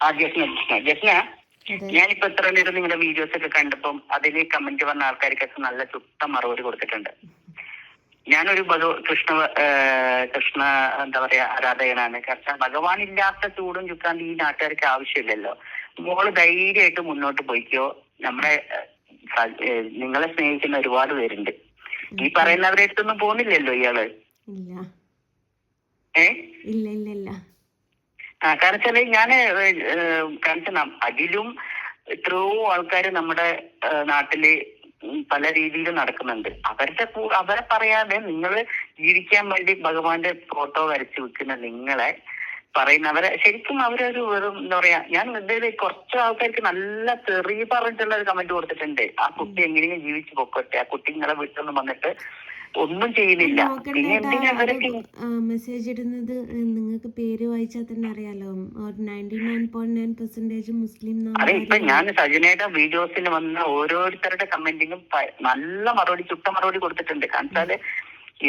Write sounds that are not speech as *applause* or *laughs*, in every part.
ആ ജസ്ന ജസ്ന. ജസ്ന ഞാനിപ്പോ എത്ര നേരം നിങ്ങളുടെ വീഡിയോസ് ഒക്കെ കണ്ടപ്പം അതിൽ കമന്റ് വന്ന ആൾക്കാർക്കൊക്കെ നല്ല ചുട്ട മറുപടി കൊടുത്തിട്ടുണ്ട്. ഞാനൊരു ഭഗവ കൃഷ്ണ കൃഷ്ണ എന്താ പറയാ ആരാധകനാണ്. കാരണം ഭഗവാൻ ഇല്ലാത്ത ചൂടും ചുക്കാണ്ട് ഈ നാട്ടുകാർക്ക് ആവശ്യമില്ലല്ലോ. മോൾ ധൈര്യമായിട്ട് മുന്നോട്ട് പോയിക്കോ. നമ്മുടെ നിങ്ങളെ സ്നേഹിക്കുന്ന ഒരുപാട് പേരുണ്ട്. ഈ പറയുന്നവരെ അടുത്തൊന്നും പോകുന്നില്ലല്ലോ ഇയാൾ. ഏ? ഇല്ല ഇല്ല ഇല്ല. കാരണം വെച്ചാൽ ഞാൻ കാരണം അതിലും എത്രയോ ആൾക്കാർ നമ്മുടെ നാട്ടിൽ പല രീതിയിലും നടക്കുന്നുണ്ട്. അവരുടെ അവരെ പറയാതെ നിങ്ങൾ ജീവിക്കാൻ വേണ്ടി ഭഗവാന്റെ ഫോട്ടോ വരച്ചു വെക്കുന്ന നിങ്ങളെ പറയുന്നവരെ ശരിക്കും അവരൊരു വെറും എന്താ പറയാ ഞാൻ എന്തെങ്കിലും കുറച്ച് ആൾക്കാർക്ക് നല്ല തെറി പറഞ്ഞിട്ടുള്ള ഒരു കമന്റ് കൊടുത്തിട്ടുണ്ട്. ആ കുട്ടി എങ്ങനെയും ജീവിച്ചു പൊക്കോട്ടെ ആ കുട്ടി നിങ്ങളെ വീട്ടിൽ നിന്ന് വന്നിട്ട് ഒന്നും ചെയ്യുന്നില്ല. പിന്നെ എന്തിനാ അവരൊക്കെ മെസ്സേജ് ഇടുന്നത്? നിങ്ങൾക്ക് പേര് വായിച്ചാൽ തന്നെ അറിയാലോ. മുസ്ലിം അതെ ഇപ്പൊ ഞാൻ സജനയുടെ വീഡിയോസിൽ വന്ന ഓരോരുത്തരുടെ കമന്റിങ്ങും നല്ല മറുപടി ചുട്ട മറുപടി കൊടുത്തിട്ടുണ്ട്. കാരണം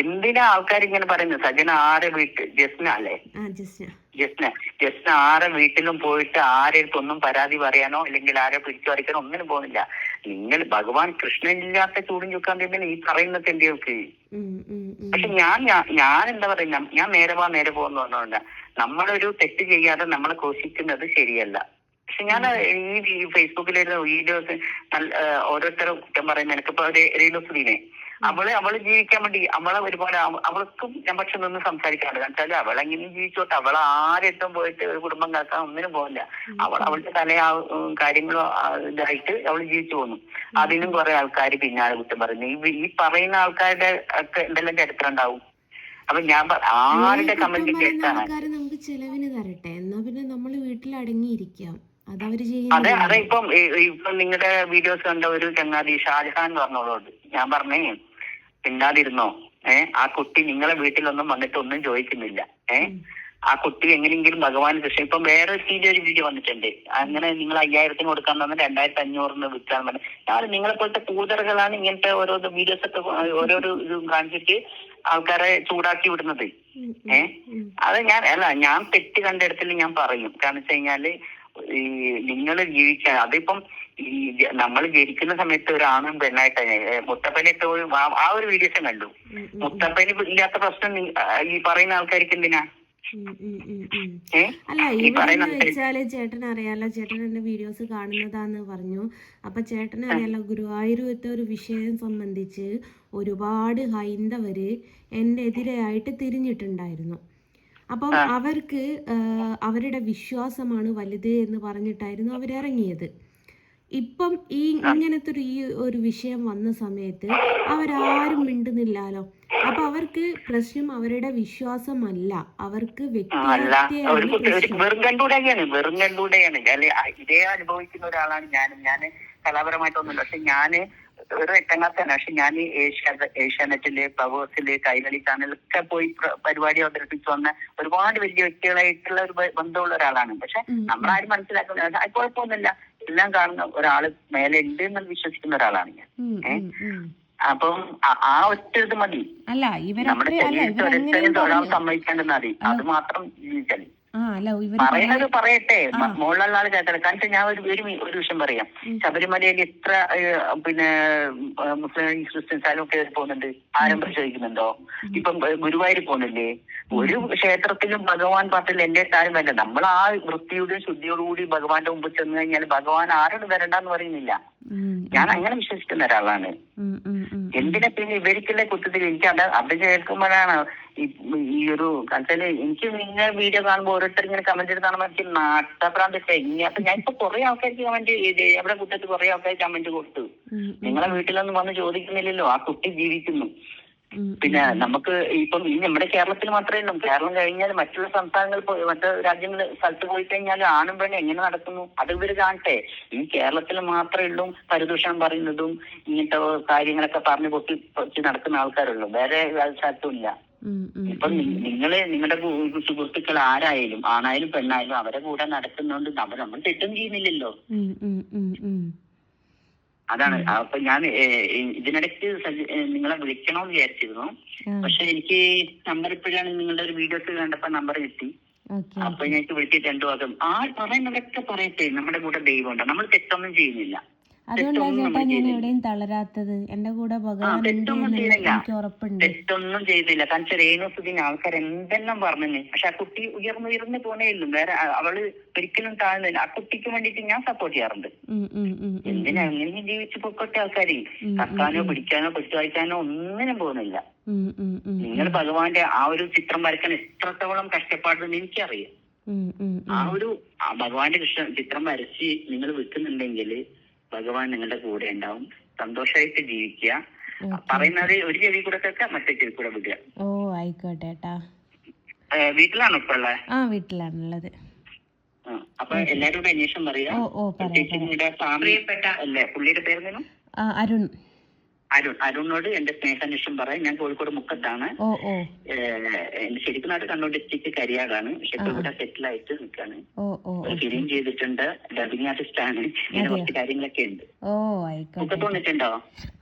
എന്തിനാ ആൾക്കാർ ഇങ്ങനെ പറയുന്നത്? സജന ആരെ വീട്ട് ജസ്ന അല്ലേ? ജസ്ന. ജസ്ന ജസ്ന ആരെ വീട്ടിലും പോയിട്ട് ആരെ ഒന്നും പരാതി പറയാനോ അല്ലെങ്കിൽ ആരെ പിടിച്ചു പറിക്കാനോ ഒന്നിനും പോകുന്നില്ല. നിങ്ങൾ ഭഗവാൻ കൃഷ്ണനില്ലാത്ത ചൂടും ചുക്കാൻ തന്നെ ഈ പറയുന്ന തെണ്ടികൾക്ക് ഒക്കെ. പക്ഷെ ഞാൻ ഞാൻ- എന്താ പറയുക ഞാൻ നേരെ പോവാ നേരെ പോകുന്ന പറഞ്ഞുകൊണ്ട് നമ്മളൊരു തെറ്റ് ചെയ്യാതെ നമ്മളെ ഘോഷിക്കുന്നത് ശരിയല്ല. പക്ഷെ ഞാൻ ഈ ഫേസ്ബുക്കിലിരുന്ന വീഡിയോസ് ഓരോരുത്തരും കുറ്റം പറയുന്ന. എനിക്കിപ്പോ ഒരു റീലുസുദീനെ അവൾ അവൾ ജീവിക്കാൻ വേണ്ടി അവളെ ഒരുപാട് അവ- അവൾക്കും ഞാൻ പക്ഷെ നിന്ന് സംസാരിക്കാറുണ്ട് കാരണം അവൾ അവളെങ്ങനെയും ജീവിച്ചോട്ടെ? അവൾ ആരെത്തും പോയിട്ട് ഒരു കുടുംബം കാക്കാൻ ഒന്നിനും പോകില്ല അവൾ അവളുടെ തല കാര്യങ്ങളോ ഇതായിട്ട് അവൾ ജീവിച്ചു പോന്നു. അതിനും കുറെ ആൾക്കാർ പിന്നാലെ കുറ്റം പറയുന്നു ഈ പറയുന്ന ആൾക്കാരുടെ ഒക്കെ എന്തെല്ലാം ചരിത്രം ഉണ്ടാവും? അപ്പൊ ഞാൻ ആരുടെ കമന്റ് കേട്ടാണ്? നമുക്ക് ചെലവിന് തരട്ടെ. എന്നാ പിന്നെ നമ്മൾ വീട്ടിൽ അടങ്ങിയിരിക്കാം അതെ അതെ ഇപ്പം ഇപ്പം നിങ്ങളുടെ വീഡിയോസ് കണ്ട ഒരു ചങ്ങാതി ഷാജഹാൻ പറഞ്ഞോളൂ പറഞ്ഞോളോട് ഞാൻ പറഞ്ഞേ. മിണ്ടാതിരുന്നോ? ഏ? ആ കുട്ടി നിങ്ങളെ വീട്ടിലൊന്നും വന്നിട്ട് ഒന്നും ചോദിക്കുന്നില്ല. ഏ? ആ കുട്ടി എങ്ങനെയെങ്കിലും ഭഗവാൻ കൃഷ്ണൻ ഇപ്പം വേറെ സ്റ്റീജിൽ ഒരു വീഡിയോ വന്നിട്ടുണ്ട്. അങ്ങനെ നിങ്ങൾ അയ്യായിരത്തിന് കൊടുക്കാൻ തന്നെ രണ്ടായിരത്തി അഞ്ഞൂറിന് വിൽക്കാൻ പറഞ്ഞു ഞാൻ നിങ്ങളെ പോലത്തെ കൂതറുകളാണ് ഇങ്ങനത്തെ ഓരോ വീഡിയോസ് ഒക്കെ ഓരോരോ ഇത് കാണിച്ചിട്ട് ആൾക്കാരെ ചൂടാക്കി വിടുന്നത്. ഏഹ് അത് ഞാൻ അല്ല ഞാൻ തെറ്റ് കണ്ടിടത്തിൽ ഞാൻ പറയും. കാരണം വെച്ച് കഴിഞ്ഞാൽ ഈ നിങ്ങൾ ജീവിക്കാൻ അതിപ്പം ഈ നമ്മൾ ജനിക്കുന്ന സമയത്ത് ഒരാണും ആണും പെണ്ണായിട്ടാണ് മുത്തപ്പനെ ആ ഒരു വീഡിയോസും കണ്ടു. മുത്തപ്പന് ഇല്ലാത്ത പ്രശ്നം ഈ പറയുന്ന ആൾക്കാർക്ക് എന്തിനാ? അല്ല വെച്ചാൽ ചേട്ടൻ അറിയാലോ ചേട്ടൻ എന്റെ വീഡിയോസ് കാണുന്നതാന്ന് പറഞ്ഞു. അപ്പൊ ചേട്ടൻ അറിയാലോ ഗുരുവായൂരത്തെ ഒരു വിഷയം സംബന്ധിച്ച് ഒരുപാട് ഹൈന്ദവര് എന്റെ എതിരെയായിട്ട് തിരിഞ്ഞിട്ടുണ്ടായിരുന്നു. അപ്പം അവർക്ക് അവരുടെ വിശ്വാസമാണ് വലുത് എന്ന് പറഞ്ഞിട്ടായിരുന്നു അവർ അവരിറങ്ങിയത്. ഇപ്പം ഈ ഇങ്ങനത്തെ ഒരു ഈ ഒരു വിഷയം വന്ന സമയത്ത് അവരാരും മിണ്ടുന്നില്ലാലോ അപ്പൊ അവർക്ക് പ്രശ്നം അവരുടെ വിശ്വാസമല്ല. അവർക്ക് പ്രശ്നം. വെറും കണ്ടുകൂടെയാണ് വെറും കണ്ടുകൂടെയാണ്. ഇതേ അനുഭവിക്കുന്ന ഒരാളാണ് ഞാനും. ഞാൻ കലാപരമായിട്ടൊന്നുമില്ല. പക്ഷെ ഞാൻ ഒരു എട്ടാം ക്ലാസ്സാണ് പക്ഷെ ഞാൻ ഏഷ്യ ഏഷ്യാനെറ്റിൽ ഫ്ലവേഴ്സിൽ കൈരളി ചാനലൊക്കെ പോയി പരിപാടി അവതരിപ്പിച്ചു വന്ന ഒരുപാട് വലിയ വ്യക്തികളായിട്ടുള്ള ഒരു ബന്ധമുള്ള ഒരാളാണ്. പക്ഷെ നമ്മളാരും മനസ്സിലാക്കുന്നില്ല. അത് കുഴപ്പമൊന്നുമില്ല. എല്ലാം കാണുന്ന ഒരാൾ മേലെ ഉണ്ട് എന്ന് വിശ്വസിക്കുന്ന ഒരാളാണ് ഞാൻ. അപ്പം ആ- ഒറ്റ ഇത് മതി. നമ്മുടെ ശരീരത്തിൽ പറഞ്ഞു സമ്മതിക്കേണ്ടത് മതി അത് മാത്രം ഇവർ പറയുന്നത് പറയട്ടെ. മുകളിലുള്ള ആൾ ചേട്ടൻ കാരണം ഞാൻ ഒരു ഒരു ഒരു വിഷയം പറയാം. ശബരിമലയിൽ എത്ര പിന്നെ മുസ്ലിം ക്രിസ്ത്യൻസ് ആരും കയറി പോകുന്നുണ്ട്. ആരും പ്രചോദിക്കുന്നുണ്ടോ ഇപ്പം ഗുരുവായൂർ പോകുന്നില്ലേ? ഒരു ക്ഷേത്രത്തിലും ഭഗവാൻ പാട്ടിൽ എന്റെ താരം വേണ്ട. നമ്മൾ ആ വൃത്തിയോടും ശുദ്ധിയോടുകൂടി ഭഗവാന്റെ മുമ്പ് ചെന്ന് കഴിഞ്ഞാൽ ഭഗവാൻ ആരോട് വരണ്ടെന്ന് പറയുന്നില്ല. ഞാൻ അങ്ങനെ വിശ്വസിക്കുന്ന ഒരാളാണ്. എന്തിനെ പിന്നെ ഇവർക്കുള്ള കുറ്റത്തിൽ എനിക്ക് അത് അത് കേൾക്കുമ്പോഴാണ് ഈ ഒരു കാലത്തിൽ എനിക്ക് നിങ്ങൾ വീഡിയോ കാണുമ്പോൾ ഓരോരുത്തർ ഇങ്ങനെ കമന്റ് ചെയ്ത് കാണുമ്പോൾ എനിക്ക് നാട്ടപ്രാന്ത് കഴിഞ്ഞ അപ്പൊ ഞാൻ ഇപ്പൊ കുറെ ആൾക്കാർക്ക് കമന്റ് ചെയ്ത് അവിടെ കുട്ടത്ത് കുറെ ആൾക്കാർ കമന്റ് കൊടുത്തു. നിങ്ങളെ വീട്ടിലൊന്നും വന്ന് ചോദിക്കുന്നില്ലല്ലോ. ആ കുട്ടി ജീവിക്കുന്നു. പിന്നെ നമുക്ക് ഇപ്പം ഈ നമ്മുടെ കേരളത്തിൽ മാത്രമേ ഉള്ളൂ. കേരളം കഴിഞ്ഞാൽ മറ്റുള്ള സംസ്ഥാനങ്ങൾ പോയി മറ്റു രാജ്യങ്ങൾ സ്ഥലത്ത് പോയി കഴിഞ്ഞാൽ ആണും പെണ്ണും എങ്ങനെ നടക്കുന്നു? അത് ഇവർ കാണട്ടെ. ഈ കേരളത്തിൽ മാത്രമേ ഉള്ളൂ പരിദൂഷണം പറയുന്നതും ഇങ്ങനത്തെ കാര്യങ്ങളൊക്കെ പറഞ്ഞു പൊട്ടി പൊട്ടി നടക്കുന്ന ആൾക്കാരുള്ളൂ. വേറെ സ്ഥലത്തും ഇല്ല. ഇപ്പം നിങ്ങൾ നിങ്ങളുടെ സുഹൃത്തുക്കൾ ആരായാലും ആണായാലും പെണ്ണായാലും അവരെ കൂടെ നടക്കുന്നോണ്ട് നമ്മൾ നമ്മൾ തെറ്റും ചെയ്യുന്നില്ലല്ലോ. അതാണ്. അപ്പൊ ഞാൻ ഇതിനിടയ്ക്ക് നിങ്ങളെ വിളിക്കണമെന്ന് വിചാരിച്ചിരുന്നു. പക്ഷെ എനിക്ക് നമ്പർ ഇപ്പോഴാണ് നിങ്ങളുടെ ഒരു വീഡിയോസ് കണ്ടപ്പോ നമ്പർ കിട്ടി. അപ്പൊ ഞങ്ങൾക്ക് വിളിച്ചിട്ട് രണ്ടു വാക്കും. ആ പറയുന്നതൊക്കെ പറയട്ടെ. നമ്മുടെ കൂടെ ദൈവമുണ്ട്. നമ്മൾ തെറ്റൊന്നും ചെയ്യുന്നില്ല. അതുകൊണ്ടാ ചേട്ടാ ഞാൻ. എവിടെയും തളരാത്തത്. എന്റെ കൂടെ ഭഗവാൻ എനിക്ക് ഉറപ്പുണ്ട്. തെറ്റൊന്നും ചെയ്തില്ല. കാരണം രേണുസുദിന് ആൾക്കാർ എന്തെല്ലാം പറഞ്ഞു പക്ഷെ ആ കുട്ടി ഉയർന്നു ഉയർന്നു പോണേയുള്ളൂ വേറെ അവൾ ഒരിക്കലും താഴ്ന്നില്ല. ആ കുട്ടിക്ക് വേണ്ടിട്ട് ഞാൻ സപ്പോർട്ട് ചെയ്യാറുണ്ട്. എന്തിനാ എങ്ങനെ ജീവിച്ചു പൊക്കോട്ടെ ആൾക്കാര്? കക്കാനോ പിടിക്കാനോ പിടിച്ചുവായിക്കാനോ ഒന്നിനും പോകുന്നില്ല. നിങ്ങൾ ഭഗവാന്റെ ആ ഒരു ചിത്രം വരയ്ക്കാൻ എത്രത്തോളം കഷ്ടപ്പാടുന്ന് എനിക്കറിയാം. ആ ഒരു ഭഗവാന്റെ കൃഷ്ണ ചിത്രം വരച്ച് നിങ്ങൾ വിൽക്കുന്നുണ്ടെങ്കിൽ ഭഗവാൻ നിങ്ങളുടെ കൂടെ ഉണ്ടാവും. സന്തോഷമായിട്ട് ജീവിക്കുക. പറയുന്നത് ഒരു ചെവി കൂടെ കേൾക്കാം മറ്റേ ചെവി കൂടെ വിടുക. ഓ ആയിക്കോട്ടെ ഏട്ടാ. വീട്ടിലാണോ ഇപ്പൊ ഉള്ളത്? ആ വീട്ടിലാണുള്ളത് അപ്പൊ എല്ലാരും കൂടെ അന്വേഷണം പറയുക. ഓ ഓ പറയാം ഫാമിലിപ്പെട്ട അല്ലേ പുള്ളിയുടെ പേര് അരുൺ. അരുൺ അരുണിനോട് എന്റെ സ്നേഹാന്വേഷണം പറയാം ഞാൻ കോഴിക്കോട് മുക്കത്താണ്. എന്റെ ശരിക്കും നാട് കണ്ണൂർ ഡിസ്ട്രിക്ട് കരിയാടാണ്. പക്ഷെ ഇപ്പൊ ഇവിടെ സെറ്റിൽ ആയിട്ട് നിൽക്കാണ് ഫിലിം ചെയ്തിട്ടുണ്ട് ഡബിങ് ആർട്ടിസ്റ്റ് ആണ്. ഇങ്ങനെ കുറച്ച് കാര്യങ്ങളൊക്കെ ഉണ്ട്. മുക്കത്ത് വന്നിട്ടുണ്ടോ?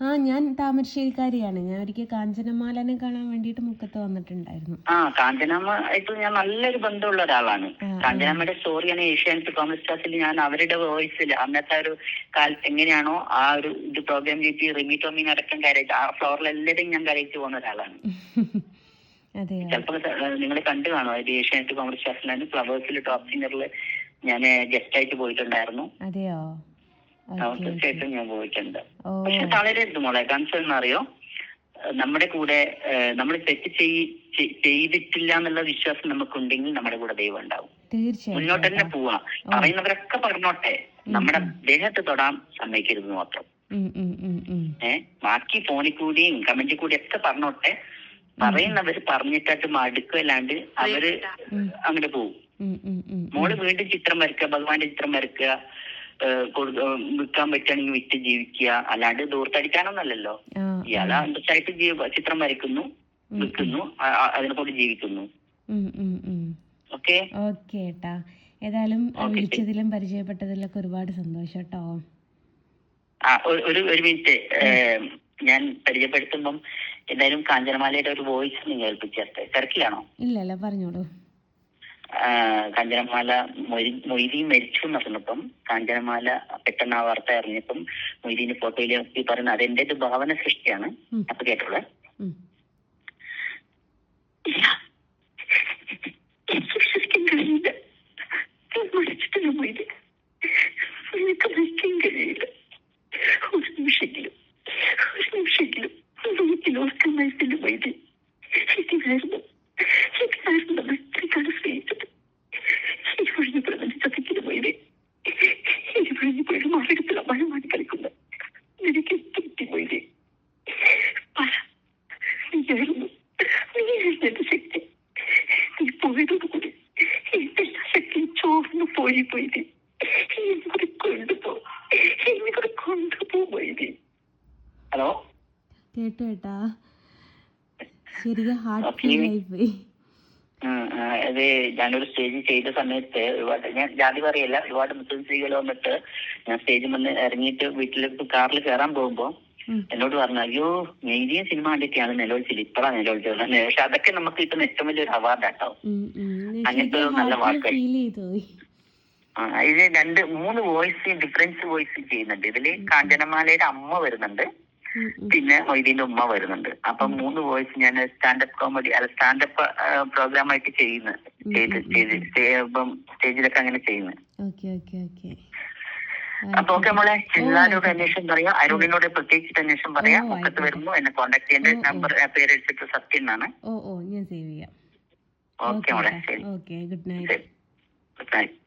ആ ഞാൻ താമരശ്ശേരിക്കാരിയാണ്. ഞാൻ ഒരിക്കൽ കാഞ്ചനമാലനെ കാണാൻ വേണ്ടിയിട്ട് മുക്കത്ത് വന്നിട്ടുണ്ടായിരുന്നു. ആ കാഞ്ചനമ്മ ആയിട്ട് ഞാൻ നല്ലൊരു ബന്ധമുള്ള ഒരാളാണ്. കാഞ്ചനമ്മയുടെ സ്റ്റോറി ആണ് സ്റ്റോറിയാണ് ഏഷ്യാനെറ്റ് കോമേഴ്സ് ക്ലാസ്സിൽ ഞാൻ അവരുടെ വോയിസിൽ അന്നത്തെ ഒരു കാലത്ത് എങ്ങനെയാണോ ആ ഒരു ഇത് പ്രോഗ്രാം ചെയ്തി റിമി ടോമിനെ അടക്കം കരയിച്ച് ആ ഫ്ലോറിൽ എല്ലാവരും ഞാൻ കരയിച്ച് പോകുന്ന ഒരാളാണ്. *laughs* ചിലപ്പോ ചിലപ്പോൾ നിങ്ങൾ കണ്ടു കാണോ. അത് ഏഷ്യാനെറ്റ് കോമഡി സ്റ്റാർസിലാണ് ഫ്ലവേഴ്സിൽ ടോപ്പ് സിംഗറിൽ ഞാൻ ഗസ്റ്റ് ആയിട്ട് പോയിട്ടുണ്ടായിരുന്നു. തീർച്ചയായിട്ടും ഞാൻ പോയിട്ടുണ്ട്. പക്ഷെ തളരരുത് മോളെ. കൺസേൺ അറിയോ നമ്മുടെ കൂടെ നമ്മൾ തെറ്റ് ചെയ്- ചെയ്തിട്ടില്ല എന്നുള്ള വിശ്വാസം നമുക്കുണ്ടെങ്കിൽ നമ്മുടെ കൂടെ ദൈവം ഉണ്ടാവും. മുന്നോട്ട് തന്നെ പോവാ. പറയുന്നവരൊക്കെ പറഞ്ഞോട്ടെ. നമ്മുടെ ദേഹത്ത് തൊടാൻ സമ്മതിക്കരുത് മാത്രം. ഏഹ് ബാക്കി ഫോണിൽ കൂടിയും കമന്റിൽ കൂടി ഒക്കെ പറഞ്ഞോട്ടെ. പറയുന്നവര് പറഞ്ഞിട്ടായിട്ട് മടുക്കല്ലാണ്ട് അവർ അങ്ങനെ പോകും ഉം. മോൾ വീണ്ടും ചിത്രം വരയ്ക്കുക ഭഗവാന്റെ ചിത്രം കൊടു- ഏഹ് വിൽക്കാൻ പറ്റുകയാണെങ്കിൽ വിറ്റ് ജീവിക്കുക അല്ലാണ്ട് ദൂർത്തടിക്കാനൊന്നല്ലല്ലോ ഇയാൾ അന്തസ്സായിട്ട് ചിത്രം വരയ്ക്കുന്നു വിൽക്കുന്നു അതിനെ കൊണ്ട് ജീവിക്കുന്നു. ഓക്കെ? ഓക്കെ ഏട്ടാ. ഏതായാലും വിളിച്ചതിലും പരിചയപ്പെട്ടതിലൊക്കെ ഒരുപാട് സന്തോഷം കേട്ടോ. ഒരു ഒരു- മിനിറ്റ്. ഞാൻ പരിചയപ്പെടുത്തുമ്പം എന്തായാലും കാഞ്ചനമാലയുടെ ഒരു വോയിസ് നിങ്ങൾ കേൾപ്പിച്ചേർത്തെ തിരക്കിലാണോ? ഇല്ലല്ല പറഞ്ഞോളൂ. കാഞ്ചനമാല മൊയ്തി മരിച്ചു എന്ന് പറഞ്ഞപ്പം കാഞ്ചനമാല പെട്ടെന്ന് ആ വാർത്ത അറിഞ്ഞപ്പം മൊയ്തീന്റെ ഫോട്ടോയിൽ ഈ പറയുന്നത് അതെന്റെ ഒരു ഭാവന സൃഷ്ടിയാണ്. അപ്പൊ കേട്ടോളെ. വിശ്വസിക്കാൻ കഴിയില്ല. മരിച്ചിട്ടില്ല എനിക്ക് മരിക്കാൻ കഴിയില്ല. ഒരു നിമിഷമെങ്കിലും ഒരു നിമിഷമെങ്കിലും ഒരിക്കലും ഓർക്കാൻ വയസ്സില്ല മൊയ്തീൻ ഇതിനായിരുന്നു ഇതിനായിരുന്നു നമ്മൾ ഇത്രയും സ്നേഹിച്ചത്. ഈ ഒഴിഞ്ഞു പോയി ചതിക്കില്ല മൊയ്തീൻ പോയത് ഒഴിഞ്ഞു മഴ മാറി മഴമാണ് നിനക്ക് എനിക്ക് തെറ്റി മൊയ്തീൻ പറ നീയായിരുന്നു നീയായിരുന്നു എന്റെ ശക്തി. നീ പോയതോടുകൂടി എന്റെ ശക്തി ചോർന്നു പോയി പോയത് എന്നെ കൂടെ കൊണ്ടുപോ എന്നെ കൂടെ കൊണ്ടുപോ പോയത് ഹലോ കേട്ടോ ഏട്ടാ ശരിക്കും ഹാർട്ട് ഓക്കേ. ഫീൽ ആയിപ്പോയി അത് ഞാനൊരു സ്റ്റേജ് ചെയ്ത സമയത്ത് ഒരുപാട് ഞാൻ ജാതി പറയല്ല ഒരുപാട് മുസ്ലിം സ്ത്രീകൾ വന്നിട്ട് ഞാൻ സ്റ്റേജിൽ വന്ന് ഇറങ്ങിയിട്ട് വീട്ടിലേക്ക് കാറിൽ കയറാൻ പോകുമ്പോ ഉം. എന്നോട് പറഞ്ഞു അയ്യോ മെയ്തിയ സിനിമ കണ്ടിട്ടാണ് നിലവിളിച്ചത് ഇപ്പഴാണ് നിലവിളിച്ചത് പക്ഷെ അതൊക്കെ നമുക്ക് കിട്ടുന്ന ഏറ്റവും വലിയൊരു അവാർഡാട്ടോ. അങ്ങനത്തെ ശരിക്കും നല്ല വാക്കുകൾ. ആ, ഇത് രണ്ട് മൂന്ന് വോയിസ് ഡിഫറൻസ് വോയിസ് ചെയ്യുന്നുണ്ട് ഇതിൽ കാഞ്ചനമാലയുടെ അമ്മ വരുന്നുണ്ട്. പിന്നെ മൊയ്തീന്റെ ഉമ്മ വരുന്നുണ്ട്. അപ്പൊ മൂന്ന് വോയിസ് ഞാൻ സ്റ്റാൻഡപ്പ് കോമഡി അല്ല സ്റ്റാൻഡപ്പ് പ്രോഗ്രാം ആയിട്ട് ചെയ്യുന്നു. ചെയ്ത് ചെയ്ത് സ്റ്റേജിലൊക്കെ അങ്ങനെ ചെയ്യുന്നു. അപ്പൊ ഓക്കെ നമ്മളെ എല്ലാരോടും അന്വേഷണം പറയാം. അരുണിനോട് പ്രത്യേകിച്ചിട്ട് അന്വേഷണം പറയാം. മുഖത്ത്. വരുമ്പോ എന്നെ കോണ്ടാക്ട് ചെയ്യേണ്ട. നമ്പർ പേര് എടുത്തിട്ട് സത്യം എന്നാണ്. ഓ ഓ ഞാൻ സേവ് ചെയ്യാം. ഓക്കെ മോളെ ശരി. Good night good night